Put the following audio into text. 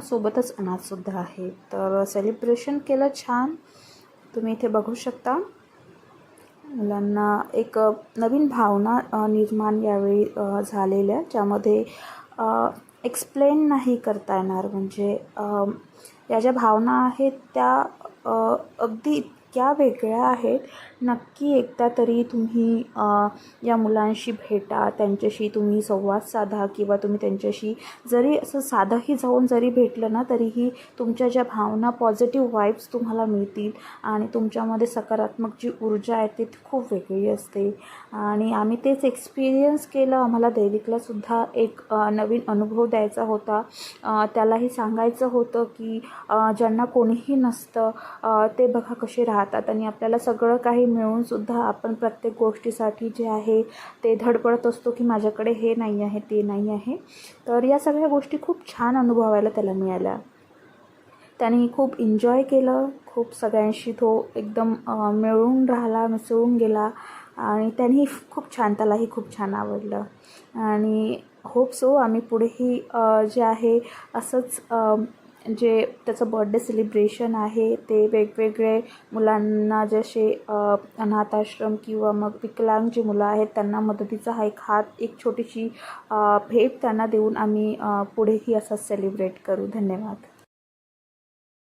सोबतच अनाथसुद्धा आहे. तर सेलिब्रेशन केलं छान. तुम्ही इथे बघू शकता. मुलांना एक नवीन भावना निर्माण यावेळी झालेल्या. ज्यामध्ये एक्सप्लेन नाही करता येणार. म्हणजे या ज्या भावना आहेत त्या अगदी इतक्या वेगळ्या आहेत. नक्की एकदा तरी तुम्ही या मुलांशी भेटा त्यांच्याशी तुम्ही संवाद साधा किंवा तुम्ही त्यांच्याशी जरी असं साधंही जाऊन जरी भेटलं ना तरीही तुमच्या ज्या भावना पॉझिटिव्ह वाईब्स तुम्हाला मिळतील आणि तुमच्यामध्ये सकारात्मक जी ऊर्जा आहे ती खूप वेगळी असते. आणि आम्ही तेच एक्सपिरियन्स केलं. आम्हाला दैविकलासुद्धा एक नवीन अनुभव द्यायचा होता. त्यालाही सांगायचं होतं की ज्यांना कोणीही नसतं ते बघा कसे राहतात आणि आपल्याला सगळं काही मिळूनसुद्धा आपण प्रत्येक गोष्टीसाठी जे आहे ते धडपडत असतो की माझ्याकडे हे नाही आहे ते नाही आहे. तर या सगळ्या गोष्टी खूप छान अनुभवायला त्याला मिळाल्या. त्याने खूप एन्जॉय केलं खूप सगळ्यांशी तो एकदम मिळून राहिला मिसळून गेला आणि त्यांनी खूप छान त्यालाही खूप छान आवडलं. आणि होप सो आम्ही पुढेही जे आहे असंच जे त्याचं बर्थडे सेलिब्रेशन आहे ते वेगवेगळे मुलांना जसे अनाथाश्रम किंवा मग विकलांग जी मुलं आहेत त्यांना मदतीचा हा एक हात एक छोटीशी भेट त्यांना देऊन आम्ही पुढेही असंच सेलिब्रेट करू. धन्यवाद.